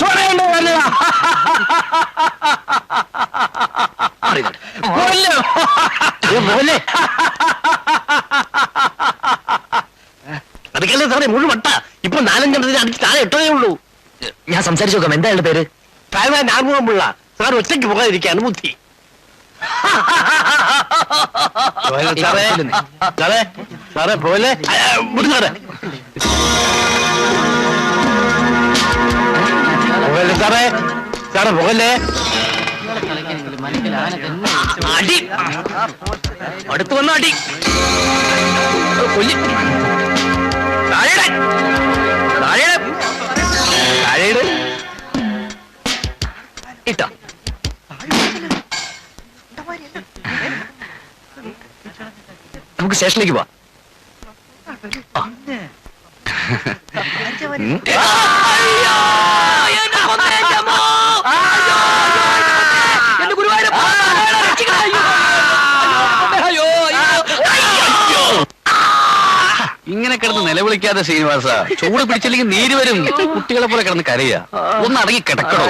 ചൊരയുണ്ട് വലുതാ. കൊല്ലും. അതൊക്കെയല്ലേ സാറേ മുഴുവൻ വട്ട ഇപ്പൊ നാലഞ്ചെണ്ണത്തിന് അടിച്ച് താഴെ ഇട്ടതേ ഉള്ളൂ. ഞാൻ സംസാരിച്ചു നോക്കാം. എന്താ അയാളുടെ പേര്? താഴ്ന്ന നാഗുമുള്ള സാർ ഒറ്റയ്ക്ക് പോകാതിരിക്കാണ് ബുദ്ധി. സാറേ? സാറേ സാറേ പോലെ വിട്ടു സാറേ. സാറേ സാറേ പോകല്ലേ? അടി. അടുത്ത് വന്ന അടി. കൊല്ലി താഴെയിടെ. താഴെയിടെ. താഴെയിട്. ഇട്ടോ. നമുക്ക് സ്റ്റേഷനിലേക്ക് പോവാം. ആ. ഉം. അയ്യോ, എന്നെ കൊന്നേച്ചമ്മോ. അയ്യോ, എന്റെ ഗുരുവായൂരപ്പ. രക്ഷിക്കണേ. അയ്യോ, അയ്യോ, അയ്യോ. ഇങ്ങനെ കിടന്ന് നിലവിളിക്കാതെ ശ്രീനിവാസ ചൂട് പിടിച്ചില്ലെങ്കിൽ നീര് വരും. കുട്ടികളെ പോലെ കിടന്ന് കരയാ ഒന്ന് അടങ്ങി കിടക്കണോ.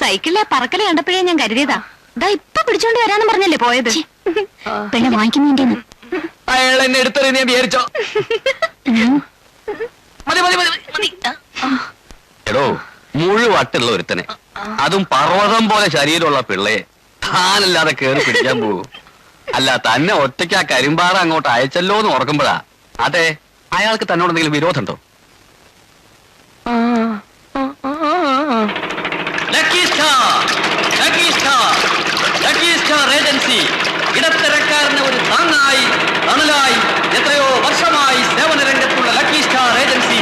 സൈക്കിളിലെ പറക്കൽ കണ്ടപ്പോഴേ ഞാൻ കരുതിയതാ. ദാ ഇപ്പൊ പിടിച്ചോണ്ട് വരാന്ന് പറഞ്ഞല്ലേ പോയത്? പിന്നെ വാങ്ങിക്കുന്നതിന്റെ അയാൾ എന്നെ എടുത്തറിയ ഞാൻ വിചാരിച്ചോ? മതി മതി മതി മതി. എടോ മുഴുവട്ടുള്ള ഒരുത്തനെ. അതും പർവതം പോലെ ശരീരമുള്ള പിള്ളയെ. താനല്ലാതെ കേറി പിടിക്കാൻ പോകും അല്ല തന്നെ ഒറ്റയ്ക്ക് ആ കരിമ്പാറ അങ്ങോട്ട് അയച്ചല്ലോ എന്ന് ഓർക്കുമ്പോഴാ. അതെ അയാൾക്ക് തന്നോട് എന്തെങ്കിലും വിരോധമുണ്ടോ? Lucky star lucky star lucky star agency ഇടത്തരക്കാരന് ഒരു താങ്ങായി തണലായി എത്രയോ വർഷമായി സേവന രംഗത്തുള്ള ലക്കി സ്റ്റാർ ഏജൻസി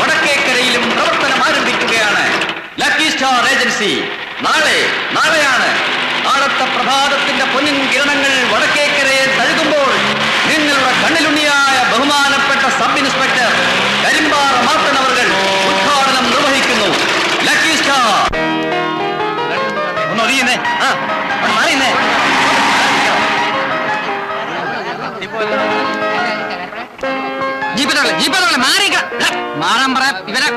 വടക്കേക്കരയിലും പ്രവർത്തനം ആരംഭിക്കുകയാണ്. ലക്കി സ്റ്റാർ ഏജൻസി നാളെ നാളെയാണ്. നാളത്തെ പ്രഭാതത്തിന്റെ പൊന്നിൻ കിരണങ്ങൾ വടക്കേക്കരയെ തഴുകുമ്പോൾ നിങ്ങളുടെ കണ്ണിലുണ്ണിയായ ബഹുമാനപ്പെട്ട സബ് ഇൻസ്പെക്ടർ കരിമ്പാറ മാത്തനവർകൾ ഉദ്ഘാടനം നിർവഹിക്കുന്നു ലക്കി സ്റ്റാർ ഒന്ന് ഒഴിയുന്നേ ആ മാറിയുന്നേ ജീപ്പിനോളെ ജീപ്പിനോളെ മാറിക്ക മാറാൻ പറ ഇവരെ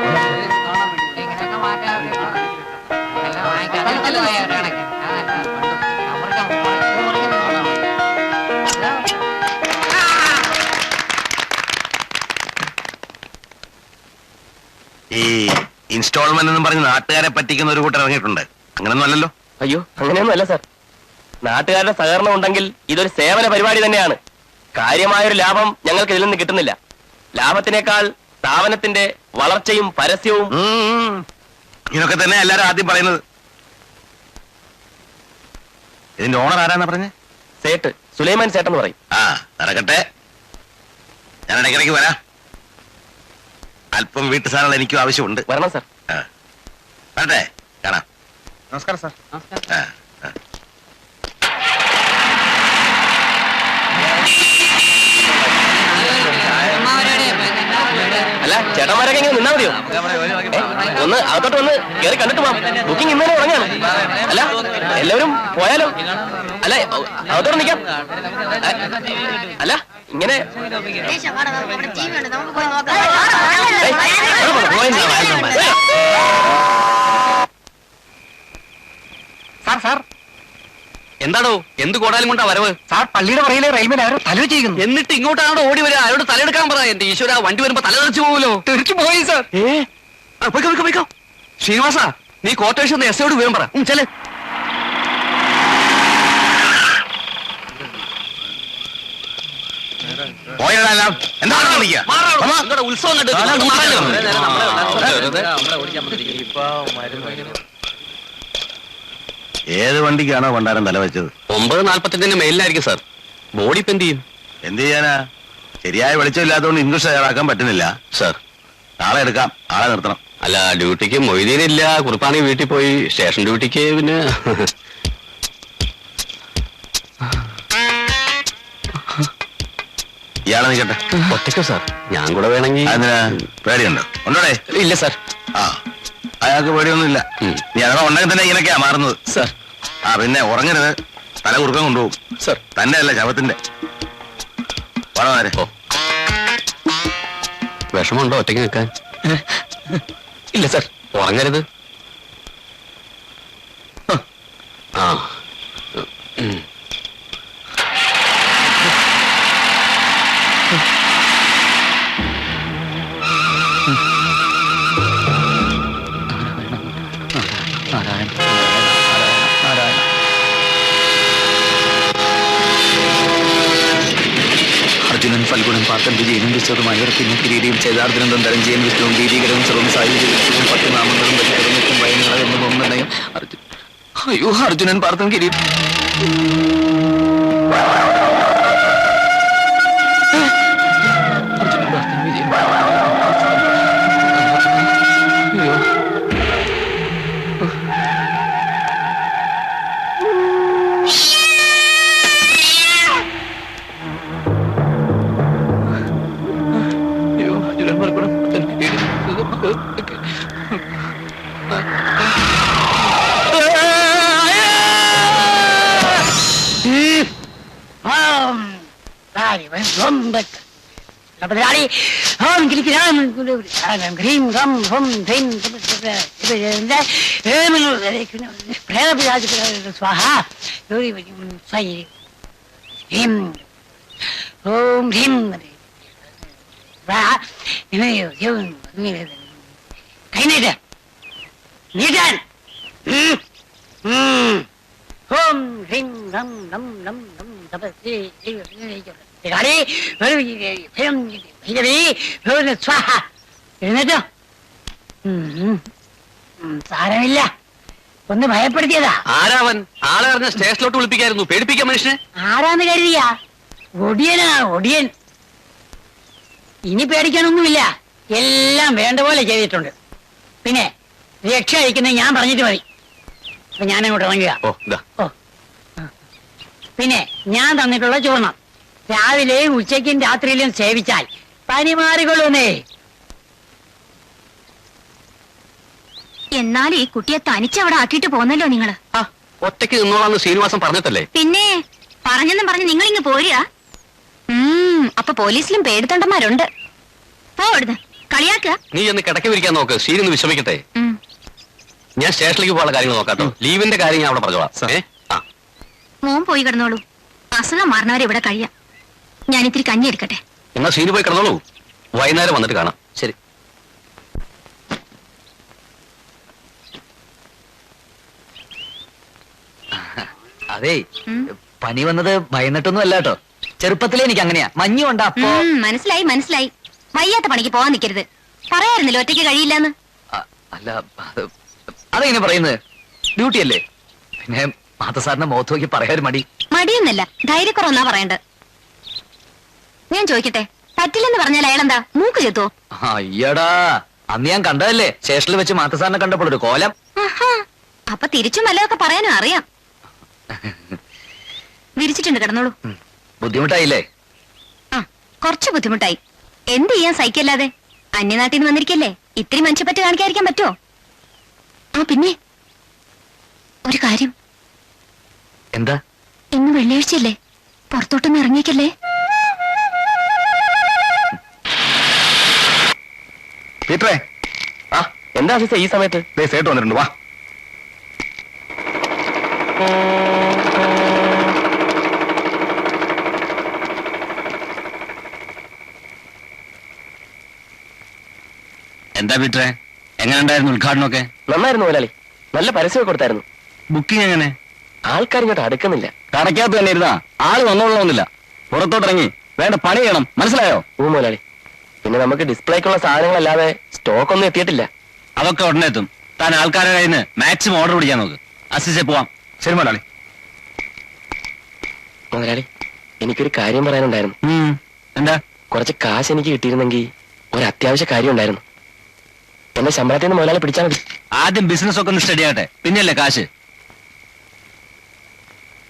ഈ ഇൻസ്റ്റാൾമെന്റ് എന്നും പറഞ്ഞ് നാട്ടുകാരെ പറ്റിക്കുന്ന ഒരു കൂട്ടർ ഇറങ്ങിയിട്ടുണ്ട്. അങ്ങനൊന്നും അല്ലല്ലോ. അയ്യോ അങ്ങനെയൊന്നും അല്ല സാർ നാട്ടുകാരുടെ സഹകരണം ഉണ്ടെങ്കിൽ ഇതൊരു സേവന പരിപാടി തന്നെയാണ്. കാര്യമായൊരു ലാഭം ഞങ്ങൾക്ക് ഇതിൽ നിന്ന് കിട്ടുന്നില്ല. ലാഭത്തിനേക്കാൾ സ്ഥാപനത്തിന്റെ വളർച്ചയും പരസ്യവും. ഇതൊക്കെ തന്നെ എല്ലാരും ആദ്യം പറയുന്നത്. ഇതിന്റെ ഓണർ ആരാന്നാ പറഞ്ഞേ? സേട്ട് സുലൈമാൻ സേട്ടെന്ന് പറയും. ആ നടക്കട്ടെ. ഞാൻ ഇടയ്ക്കിടയ്ക്ക് വരാം. അല്പം വീട്ടു സാധനങ്ങൾ എനിക്കും ആവശ്യമുണ്ട്. വരണം സർ. ആ. വരട്ടെ? കാണാം. നമസ്കാരം സാർ. ആ, ആ. അല്ല ചേട്ടന്മാരൊക്കെ ഇങ്ങനെ നിന്നാ മതിയോ? ഒന്ന് അകത്തോട്ട് വന്ന് കയറി കണ്ടിട്ട് പോവാം. ബുക്കിംഗ് ഇന്നലെ തുടങ്ങിയാണ് അല്ല എല്ലാവരും പോയാലോ? അല്ല അകത്തോട്ട് നിൽക്കാം അല്ല ഇങ്ങനെ. Sir sir. എന്താടോ? എന്ത് കോടാലും കൊണ്ടാ വരവ്? സാർ പള്ളിയുടെ പറയിലെ റെയിൽവേ ആരോ തല ചെയ്യുന്നു എന്നിട്ട് ഇങ്ങോട്ടാണോ ഓടി വരിക? അയാളോട് തലയെടുക്കാൻ പറ. എന്റെ ഈശ്വര വണ്ടി വരുമ്പോ തല തെറിച്ചു പോവല്ലോ തെറിച്ചു പോയി സാർ. ഏ? പോയിക്കോ പോയിക്കോ പോയിക്കോ. ശ്രീനിവാസ നീ കോട്ടേഷൻ എസ് ഐയോട് വിവരം പറ. നിങ്ങടെ ഉത്സവം കണ്ടു. ഏത് വണ്ടിക്കാണോ ഭണ്ഡാരം തല വെച്ചത്? ഒമ്പത് നാല്പത്തഞ്ചിന്റെ മേലിലായിരിക്കും സാർ. ബോഡി ഇപ്പൊ എന്ത് ചെയ്യും? എന്ത് ചെയ്യാനാ? ശരിയായ വെളിച്ചമില്ലാത്തതുകൊണ്ട് ഇംഗ്ലീഷ് തയ്യാറാക്കാൻ പറ്റുന്നില്ല. സാർ. നാളെ എടുക്കാം. ആളെ നിർത്തണം. അല്ല ഡ്യൂട്ടിക്ക് മൊയ്തീനില്ല. കുറുപ്പാണി വീട്ടിൽ പോയി. സ്റ്റേഷൻ ഡ്യൂട്ടിക്ക് പിന്നെ. ഇയാളെ നിൽക്കട്ടെ. ഒറ്റയ്ക്കോ സാർ? ഞാൻ കൂടെ വേണമെങ്കിൽ അതിന് പേടിയുണ്ടോ? ഉണ്ടോടെ? ഇല്ല സാർ. ആ. അയാൾക്ക് പേടിയൊന്നുമില്ല. നീ അഥവാ ഉണ്ടെങ്കിൽ തന്നെ ഇങ്ങനെയൊക്കെയാ മാറുന്നത്. സാർ. ആ പിന്നെ ഉറങ്ങരുത്. തല കുറുക്കം കൊണ്ടുപോകും. സാർ. തന്നെ അല്ല ശവത്തിന്റെ വളരെ വിഷമുണ്ടോ ഒറ്റയ്ക്ക് നിൽക്കാൻ? ഇല്ല സർ. ഉറങ്ങരുത്. ആ. പാർത്ഥൻ വിജയനും വിശ്വതും അയർത്തിനും കിരീടിയും ചേതാർജുനന്ദം ധരഞ്ജയൻ വിഷ്ണുവും ഭീതികരവും സർവം സായുധവും പത്ത് നാമങ്ങളും വെച്ചിറങ്ങും വയനുകളെന്നും ഒന്നയും അർജുൻ അയ്യോ അർജുനൻ പാർത്ഥം കിരീടം. Labadari Om Kili Kiram Adam Grim Ram Hum Dhim Prana Pijaj Swaha Yuri Sai Him Om Him Ra Ini Yun Kainida Nidan എഴുന്നേറ്റോ സാരമില്ല ഒന്ന് ഭയപ്പെടുത്തിയതാ. ആരാവൻ? ആളെ അറിഞ്ഞ സ്റ്റേഷനിലോട്ട് വിളിപ്പിക്കായിരുന്നു. പേടിപ്പിക്കാൻ മനുഷ്യനെ. ആരാന്ന് കരുതിയാ? ഒടിയനാ ഒടിയൻ. ഇനി പേടിക്കാനൊന്നുമില്ല. എല്ലാം വേണ്ട പോലെ ചെയ്തിട്ടുണ്ട്. പിന്നെ രക്ഷ അയക്കുന്നത് ഞാൻ പറഞ്ഞിട്ട് മതി. അപ്പൊ ഞാൻ അങ്ങോട്ട് ഇറങ്ങുക പിന്നെ ഞാൻ തന്നിട്ടുള്ള ചൂർണം രാവിലെയും ഉച്ചയ്ക്കും രാത്രിയിലും സേവിച്ചാൽ പനി മാറിക്കൊള്ളുന്നേ എന്നാൽ ഈ കുട്ടിയെ തനിച്ചവിടെ ആക്കിയിട്ട് പോന്നല്ലോ നിങ്ങൾ. ആ ഒറ്റയ്ക്ക് നിന്നോളാന്ന് ശ്രീനിവാസൻ പറഞ്ഞിട്ടല്ലേ? പിന്നെ പറഞ്ഞെന്നും പറഞ്ഞ് നിങ്ങൾ ഇങ്ങ് പോരുക. ഉം അപ്പൊ പോലീസിലും പേടിത്തൊണ്ടന്മാരുണ്ട്. പോ അവിടുന്ന് കളിയാക്കുക. നീ ഒന്ന് കിടക്കി വിരിക്കാൻ നോക്ക് ശ്രീ ഒന്ന് വിശ്രമിക്കട്ടെ. ഉം. ഞാൻ സ്റ്റേഷനിലേക്ക് പോകാനുള്ള കാര്യങ്ങൾ നോക്കാട്ടോ. ലീവിന്റെ കാര്യം ഞാൻ അവിടെ പറഞ്ഞോളാം. ഏ? ആ. മോൻ പോയി കിടന്നോളൂ. അസുഖം മാറുന്നവരെ ഇവിടെ കഴിയാം. ഞാൻ ഇത്തിരി കഞ്ഞി എടുക്കട്ടെ? എന്നാ ശ്രീന് പോയി കിടന്നോളൂ. വൈകുന്നേരം വന്നിട്ട് കാണാം. ശരി. അതെ ഉം. പനി വന്നത് ഭയന്നിട്ടൊന്നും അല്ല കേട്ടോ. ചെറുപ്പത്തിലേ എനിക്ക് അങ്ങനെയാ. മഞ്ഞുണ്ട് അപ്പോ? ഉം, മനസ്സിലായി മനസ്സിലായി. വയ്യാത്ത പണിക്ക് പോവാൻ നിൽക്കരുത് പറയായിരുന്നല്ലോ ഒറ്റയ്ക്ക് കഴിയില്ലെന്ന്. അ- അല്ല അത് അതെങ്ങനെ പറയുന്നത്? ഡ്യൂട്ടി അല്ലേ? പിന്നെ മാത സാറിന്റെ മുഖത്ത് നോക്കി പറയാൻ മടി. മടിയൊന്നല്ല ധൈര്യക്കുറവെന്നാ പറയണ്ടത്. ഞാൻ ചോദിക്കട്ടെ പറ്റില്ലെന്ന് പറഞ്ഞാൽ അയാളെന്താ മൂക്ക് ചെത്തോ? അയ്യടാ അന്ന് ഞാൻ കണ്ടതല്ലേ സ്റ്റേഷനിൽ വെച്ച് മാത്തസാറിനെ കണ്ടപ്പോൾ ഒരു കോലം. അപ്പൊ തിരിച്ചും വല്ലതൊക്കെ പറയാനും അറിയാം. വിരിച്ചിട്ടുണ്ട് കിടന്നോളൂ. ബുദ്ധിമുട്ടായില്ലേ? ആ കുറച്ച് ബുദ്ധിമുട്ടായി. എന്ത് ചെയ്യാൻ സഹിക്കല്ലാതെ? അന്യനാട്ടിൽ നിന്ന് വന്നിരിക്കല്ലേ ഇത്തിരി മനുഷ്യപ്പറ്റ് കാണിക്കാതിരിക്കാൻ പറ്റുമോ ആ പിന്നെ ഒരു കാര്യം. എന്താ? ഇന്ന് വെള്ളിയാഴ്ചയല്ലേ പുറത്തോട്ടൊന്നും ഇറങ്ങിക്കല്ലേ പീറ്ററേ ആ. എന്താ ആശിച്ച ഈ സമയത്ത്? ദേ സേട്ട് വന്നിട്ടുണ്ട് വാ. എന്താ പീറ്ററെ എങ്ങനെ ഉണ്ടായിരുന്നു ഉദ്ഘാടനമൊക്കെ? നന്നായിരുന്നു മുതലാളി. നല്ല പരസ്യമൊക്കെ കൊടുത്തായിരുന്നു. ബുക്കിംഗ് എങ്ങനെ? ആൾക്കാർ ഇങ്ങോട്ട് അടുക്കുന്നില്ല. കടക്കകത്ത് തന്നെ ഇരുന്നാ? ആൾ വന്നോളണമെന്നില്ല. പുറത്തോട്ടിറങ്ങി. വേണ്ട പണി ചെയ്യണം. മനസ്സിലായോ? ഓ മുതലാളി. പിന്നെ നമുക്ക് ഡിസ്പ്ലേക്കുള്ള സാധനങ്ങൾ അല്ലാതെ സ്റ്റോക്ക് ഒന്നും എത്തിയിട്ടില്ല. അതൊക്കെ ഉടനെ എത്തും. താൻ ആൾക്കാരുടെ കയ്യിൽ നിന്ന് മാക്സിമം ഓർഡർ പിടിക്കാൻ നോക്ക്. അസിസ്റ്റേ പോവാം. ശരി മുതലാളി. മുതലാളി എനിക്കൊരു കാര്യം പറയാനുണ്ടായിരുന്നു. എന്താ? കുറച്ച് കാശ് എനിക്ക് കിട്ടിയിരുന്നെങ്കിൽ ഒരു അത്യാവശ്യ കാര്യം ഉണ്ടായിരുന്നു എന്റെ ശമ്പളത്തിൽ നിന്ന് മുതലാളി പിടിച്ചാൽ മതി. ആദ്യം ബിസിനസ് ഒക്കെ ഒന്ന് സ്റ്റഡി ആകട്ടെ. പിന്നെയല്ലേ കാശ്?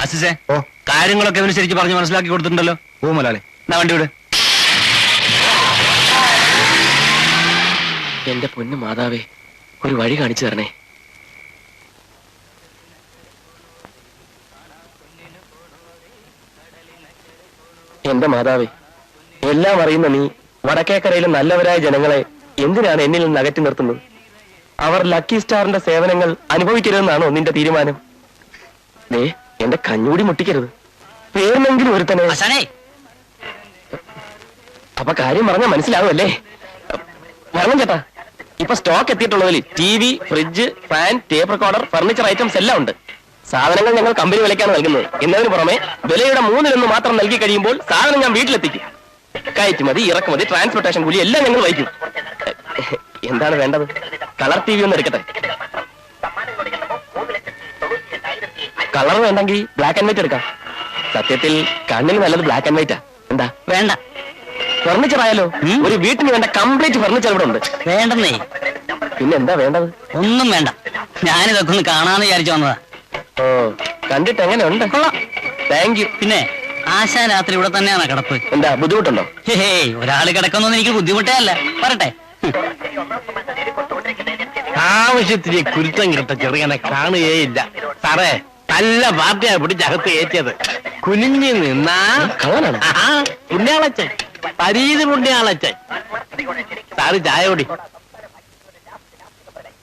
അസിസേ ഓ. കാര്യങ്ങളൊക്കെ ഇവന് ശരിക്കും പറഞ്ഞ് മനസ്സിലാക്കി കൊടുത്തിട്ടുണ്ടല്ലോ. ഓ മുതലാളി. എന്നാ വണ്ടി വിട്. എന്റെ പൊന്നു മാതാവേ ഒരു വഴി കാണിച്ചു തരണേ. എന്റെ മാതാവേ എല്ലാം അറിയുന്ന നീ വടക്കേക്കരയിലെ നല്ലവരായ ജനങ്ങളെ എന്തിനാണ് എന്നിൽ നിന്ന് അകറ്റി നിർത്തുന്നത്? അവർ ലക്കി സ്റ്റാറിന്റെ സേവനങ്ങൾ അനുഭവിക്കരുതെന്നാണോ നിന്റെ തീരുമാനം? ദേ എന്റെ കഞ്ഞൂടി മുട്ടിക്കരുത്. പേരിനെങ്കിലും ഒരുത്തനെ തന്നെ അപ്പൊ കാര്യം പറഞ്ഞാൽ മനസ്സിലാവുമല്ലേ? വരണം ചേട്ടാ. ഇപ്പൊ stock എത്തിയിട്ടുള്ളതിൽ T V fridge fan tape recorder furniture items എല്ലാം ഉണ്ട്. സാധനങ്ങൾ ഞങ്ങൾ കമ്പനി വിലയ്ക്കാണ് നൽകുന്നത്. എന്നതിന് പുറമെ വിലയുടെ മൂന്നിലൊന്ന് മാത്രം നൽകി കഴിയുമ്പോൾ സാധനം ഞാൻ വീട്ടിലെത്തിക്കും. കയറ്റുമതി ഇറക്കുമതി ട്രാൻസ്പോർട്ടേഷൻ കൂലി എല്ലാം ഞങ്ങൾ വഹിക്കും. എന്താണ് വേണ്ടത്? കളർ ടി വി ഒന്ന് എടുക്കട്ടെ. കളർ വേണ്ടെങ്കിൽ ബ്ലാക്ക് ആൻഡ് വൈറ്റ് എടുക്കാം. സത്യത്തിൽ കണ്ണിന് നല്ലത് ബ്ലാക്ക് ആൻഡ് വൈറ്റാ എന്താ? വേണ്ട. ഫർണിച്ചർ ആയാലോ? ഒരു വീട്ടിന് വേണ്ട കംപ്ലീറ്റ് ഫർണിച്ചർ ഇവിടെ ഉണ്ട്. വേണ്ടെന്നേ. പിന്നെ എന്താ വേണ്ടത്? ഒന്നും വേണ്ട. ഞാനിതൊക്കെ ഒന്ന് കാണാന്ന് വിചാരിച്ചു വന്നതാ. ഓ കണ്ടിട്ട് എങ്ങനെ ഉണ്ട് താങ്ക് യു പിന്നെ ആശാ രാത്രി ഇവിടെ തന്നെയാണ് കിടപ്പ്? എന്താ ബുദ്ധിമുട്ടുണ്ടോ? ഹേ ഒരാൾ കിടക്കുന്നൊന്നും എനിക്ക് ബുദ്ധിമുട്ടേ അല്ല. പറട്ടെ ആവശ്യത്തിന് കുരുത്തം കിട്ട ചെറുങ്ങനെ കാണുകയില്ല സാറേ നല്ല പാർട്ടിയാണ് പിടിച്ചകത്ത് കയറ്റിയത്. കുനിഞ്ഞു നിന്നാ പിന്നെ പുണ്യാളച്ചൻ. പരീതി പുണ്യാളച്ചൻ സാറ് ചായ കുടി.